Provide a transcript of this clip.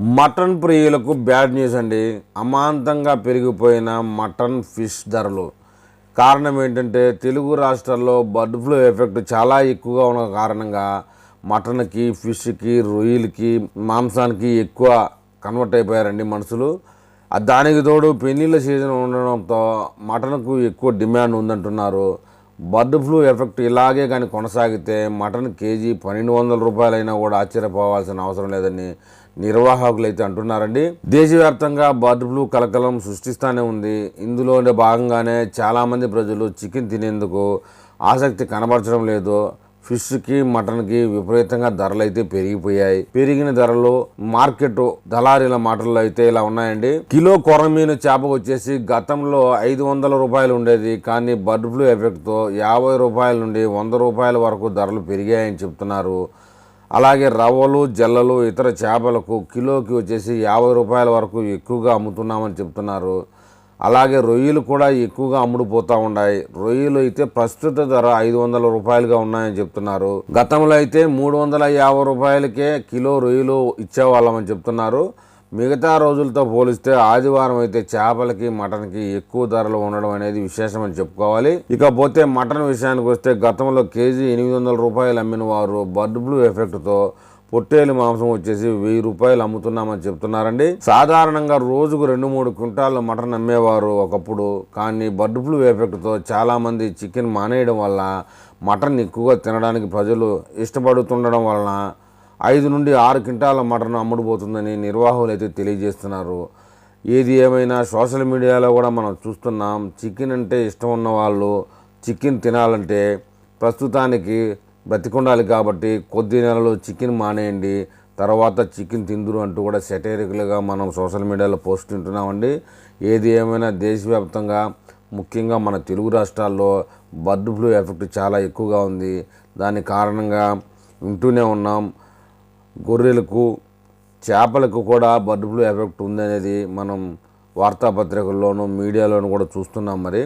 Mutton ప్రియులకు bad news అండి. అమాంతంగా పెరిగిపోయిన మటన్ ఫిష్ ధరలు. కారణం ఏంటంటే తెలుగు రాష్ట్రాల్లో బర్డ్ ఫ్లూ ఎఫెక్ట్ చాలా ఎక్కువగా ఉన్న కారణంగా మటన్కి ఫిష్కి రొయ్యలకి మాంసానికి ఎక్కువ కన్వర్ట్ అయిపోయారండి మనుషులు. దానికి తోడు పెళ్ళిళ్ళ సీజన్ ఉండడంతో మటన్కు ఎక్కువ డిమాండ్ ఉందంటున్నారు. బర్డ్ ఫ్లూ ఎఫెక్ట్ ఇలాగే కానీ కొనసాగితే మటన్ కేజీ పన్నెండు వందల రూపాయలైనా కూడా ఆశ్చర్యపోవాల్సిన అవసరం లేదని నిర్వాహకులు అయితే అంటున్నారండి. దేశవ్యాప్తంగా బర్డ్ ఫ్లూ కలకలం సృష్టిస్తూనే ఉంది. ఇందులోనే భాగంగానే చాలామంది ప్రజలు చికెన్ తినేందుకు ఆసక్తి కనబరచడం లేదు. ఫిష్కి మటన్కి విపరీతంగా ధరలు అయితే పెరిగిపోయాయి. పెరిగిన ధరలు మార్కెట్ దళారీల మాటల్లో అయితే ఇలా ఉన్నాయండి. కిలో కొరమీను చేప వచ్చేసి గతంలో ఐదు వందల రూపాయలు ఉండేది. కానీ బర్డ్ ఫ్లూ ఎఫెక్ట్తో యాభై రూపాయల నుండి వంద రూపాయల వరకు ధరలు పెరిగాయని చెప్తున్నారు. అలాగే రవ్వలు జల్లలు ఇతర చేపలకు కిలోకి వచ్చేసి యాభై రూపాయల వరకు ఎక్కువగా అమ్ముతున్నామని చెప్తున్నారు. అలాగే రొయ్యలు కూడా ఎక్కువగా అమ్ముడుపోతూ ఉన్నాయి. రొయ్యలు అయితే ప్రస్తుత ధర ఐదు వందల రూపాయలుగా ఉన్నాయని చెప్తున్నారు. గతంలో అయితే మూడు వందల యాభై రూపాయలకే కిలో రొయ్యలు ఇచ్చేవాళ్ళమని చెప్తున్నారు. మిగతా రోజులతో పోలిస్తే ఆదివారం అయితే చేపలకి మటన్కి ఎక్కువ ధరలు ఉండడం అనేది విశేషమని చెప్పుకోవాలి. ఇకపోతే మటన్ విషయానికి వస్తే గతంలో కేజీ ఎనిమిది వందల రూపాయలు అమ్మిన వారు బర్డ్ ఫ్లూ ఎఫెక్ట్తో పొట్టేలు మాంసం వచ్చేసి వెయ్యి రూపాయలు అమ్ముతున్నామని చెప్తున్నారండి. సాధారణంగా రోజుకు రెండు మూడు క్వింటాళ్ళు మటన్ అమ్మేవారు ఒకప్పుడు. కానీ బర్డ్ ఫ్లూ ఎఫెక్ట్తో చాలామంది చికెన్ మానేయడం వల్ల మటన్ ఎక్కువగా తినడానికి ప్రజలు ఇష్టపడుతుండడం వలన ఐదు నుండి ఆరు క్వింటాల మటన్ అమ్ముడుపోతుందని నిర్వాహకులు అయితే తెలియజేస్తున్నారు. ఏది ఏమైనా సోషల్ మీడియాలో కూడా మనం చూస్తున్నాం చికెన్ అంటే ఇష్టం ఉన్న వాళ్ళు చికెన్ తినాలంటే ప్రస్తుతానికి బ్రతికుండాలి కాబట్టి కొద్ది నెలలు చికెన్ మానేయండి తర్వాత చికెన్ తిందురు అంటూ కూడా సెటైరికల్గా మనం సోషల్ మీడియాలో పోస్ట్ వింటున్నామండి. ఏది ఏమైనా దేశవ్యాప్తంగా ముఖ్యంగా మన తెలుగు రాష్ట్రాల్లో బర్డ్ ఫ్లూ ఎఫెక్ట్ చాలా ఎక్కువగా ఉంది. దాని కారణంగా వింటూనే ఉన్నాం. గొర్రెలకు చేపలకు కూడా బర్డ్ ఫ్లూ ఎఫెక్ట్ ఉందనేది మనం వార్తాపత్రికల్లోనూ మీడియాలోనూ కూడా చూస్తున్నాం మరి.